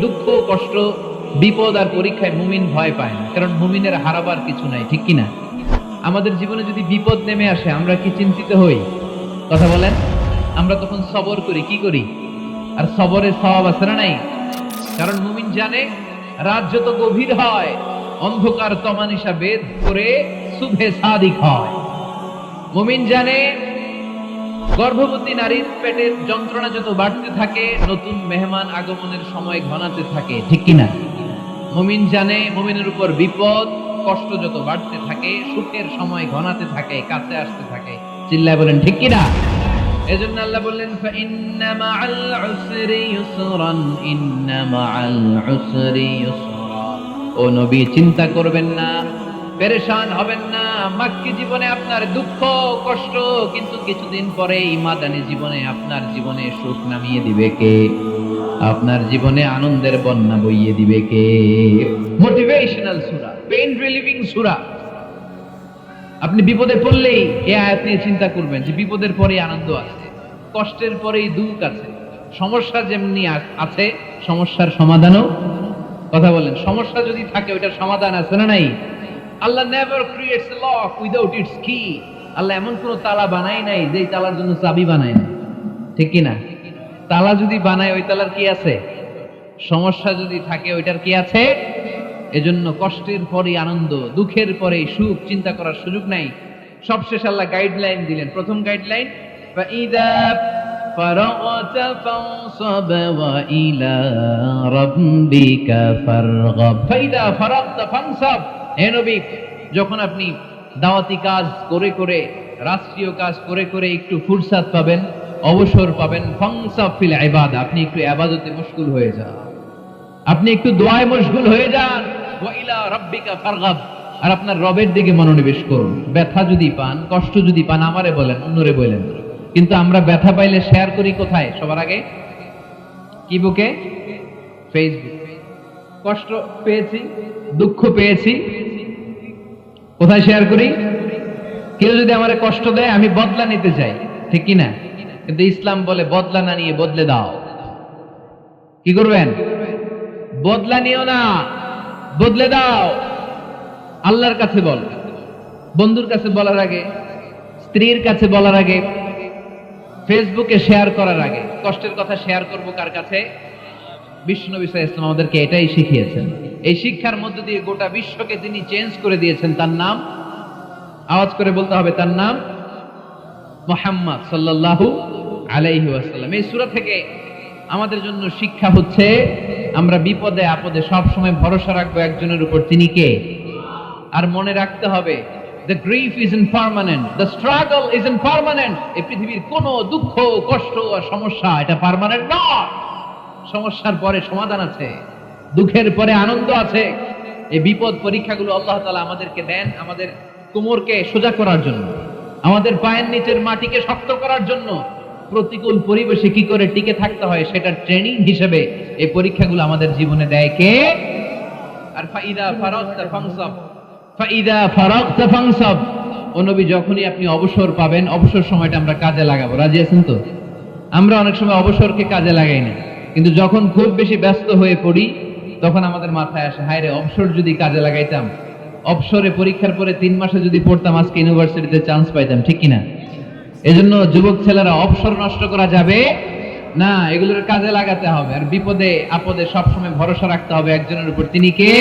দুঃখ, কষ্ট, বিপদ আর পরীক্ষায় মুমিন ভয় পায় না। কারণ মুমিনের হারাবার কিছু নাই, ঠিক কিনা? আমাদের জীবনে যদি বিপদ নেমে আসে, আমরা কি চিন্তিত হই? কথা বলেন। আমরা তখন সবর করি, কি করি? আর সবরের স্বভাব আছে না নাই? কারণ মুমিন জানে, রাত যত গভীর হয়, অন্ধকার তমানিসা বেদ করে শুভে সাদিক হয়। মুমিন জানে গর্ভবতী নারীর পেটের যন্ত্রণা যত বাড়তে থাকে, নতুন মেহমান আগমনের সময় ঘনাতে থাকে, ঠিক কিনা? মুমিন জানে মুমিনের উপর বিপদ, কষ্ট যত বাড়তে থাকে, সুখের সময় ঘনাতে থাকে, কাছে আসতে থাকে। চিল্লায় বলেন, ঠিক কিনা? এজন্য আল্লাহ বললেন ও নবী, চিন্তা করবেন না, পেরেশান হবেন না মাক্কি জীবনে আপনার দুঃখ, কষ্ট, কিন্তু কিছুদিন পরে ইমাদানি জীবনে আপনার জীবনে সুখ নামিয়ে দিবে কে? আপনার জীবনে আনন্দের বন্যা বইয়ে দিবে কে? মোটিভেশনাল সূরা পেইন রিলিভিং সূরা। আপনি বিপদে পড়লেই এই আয়াত নিয়ে চিন্তা করবেন যে বিপদের পরে আনন্দ আছে, কষ্টের পরেই দুঃখ আছে। সমস্যা যেমনি আছে, সমস্যার সমাধানও কথা বলেন, সমস্যা যদি থাকে, ওইটার সমাধান আছে না নাই? আল্লাহ never creates lock without it's কি আল্লাহ এমন কোন তালা বানাই নাই যেই তালার জন্য চাবি বানায় না ঠিক কি না তালা যদি বানায়, ওই তালার কি আছে? সমস্যা যদি থাকে, ওইটার কি আছে? এজন্য কষ্টের পরে আনন্দ, দুঃখের পরে সুখ, চিন্তা করার সুযোগ নাই। সবশেষ আল্লাহ গাইডলাইন দিলেন। প্রথম গাইডলাইন ফাইদা ফানসাব হে নবী, যখন আপনি দাওয়াতি কাজ করে করে, রাষ্ট্রীয় কাজ করে করে একটু ফুরসাদ পাবেন, অবসর পাবেন ফিল আইবাদ আপনি একটু আবাদতে মুশকুল হয়ে যান। আপনি একটু দোয়ায় মুশকুল হয়ে যান। ওয়াইলা রাব্বিকা ফারগাব। আর আপনার রবের দিকে মনোনিবেশ করুন। ব্যথা যদি পান, কষ্ট যদি পান, আমারে বলেন, অন্যরে বলেন। কিন্তু আমরা ব্যথা পাইলে শেয়ার করি কোথায়? সবার আগে? কি বুকে? ফেসবুক কষ্ট পেয়েছি, দুঃখ পেয়েছি কোথায় শেয়ার করি? কেউ যদি আমারে কষ্ট দেয়, আমি বদলা নিতে চাই। ঠিক কি না কিন্তু ইসলাম বলে, বদলা না নিয়ে বদলে দাও। কি করবেন? বদলা নিও না, বদলে দাও। আল্লাহর কাছে বল। বন্ধুর কাছে বলার আগে, স্ত্রীর কাছে বলার আগে ফেসবুকে শেয়ার করার আগে। কষ্টের কথা শেয়ার করব কার কাছে? বিষ্ণু বিষয় ইসলাম আমাদেরকে এটাই শিখিয়েছেন। এই শিক্ষার মধ্য দিয়ে গোটা বিশ্বকে তিনি চেঞ্জ করে দিয়েছেন, তার নাম আওয়াজ করে বলতে হবে, তার নাম মোহাম্মদ সাল্লাল্লাহু আলাইহি ওয়াসাল্লাম। এই সূরা থেকে আমাদের জন্য শিক্ষা হচ্ছে, আমরা বিপদে আপদে সব ভরসা রাখব একজনের উপর, তিনি কে? আর মনে রাখতে হবে the grief is impermanent the struggle is impermanent এই পৃথিবীর কোনো দুঃখ, কষ্ট আর সমস্যা, এটা পার্মানেন্ট নয় সমস্যার পরে সমাধান আছে, দুঃখের পরে আনন্দ আছে। এই বিপদ পরীক্ষাগুলো আল্লাহ তাআলা আমাদেরকে দেন আমাদের কোমরকে সোজা করার জন্য, আমাদের পায়ের নিচের মাটিকে শক্ত করার জন্য। প্রতিকূল পরিবেশে কি করে টিকে থাকতে হয় সেটার ট্রেনিং হিসেবে এই পরীক্ষাগুলো আমাদের জীবনে দেয় কে? আর ফাইদা ফারাগতা ফাংসাব ফাইদা ফারাগতা ফাংসাব ও নবী, যখনই আপনি অবসর পাবেন, অবসর সময়টা আমরা কাজে লাগাবো। রাজি আছেন তো? আমরা অনেক সময় অবসরকে কাজে লাগাই না। কিন্তু যখন খুব বেশি ব্যস্ত হয়ে পড়ি, তখন আমাদের মাথায় আসে হায় রে অবসর যদি কাজে লাগাইতাম, অবসরে পরীক্ষার পরে তিন মাসে যদি পড়তাম, আজকে ইউনিভার্সিটিতে চান্স পাইতাম, ঠিক কিনা? এজন্য যুবক ছেলেরা, অবসর নষ্ট করা যাবে? না, এগুলোর কাজে লাগাতে হবে। আর বিপদে, আপদে সবসময় ভরসা রাখতে হবে একজনের উপর। তিনি কে?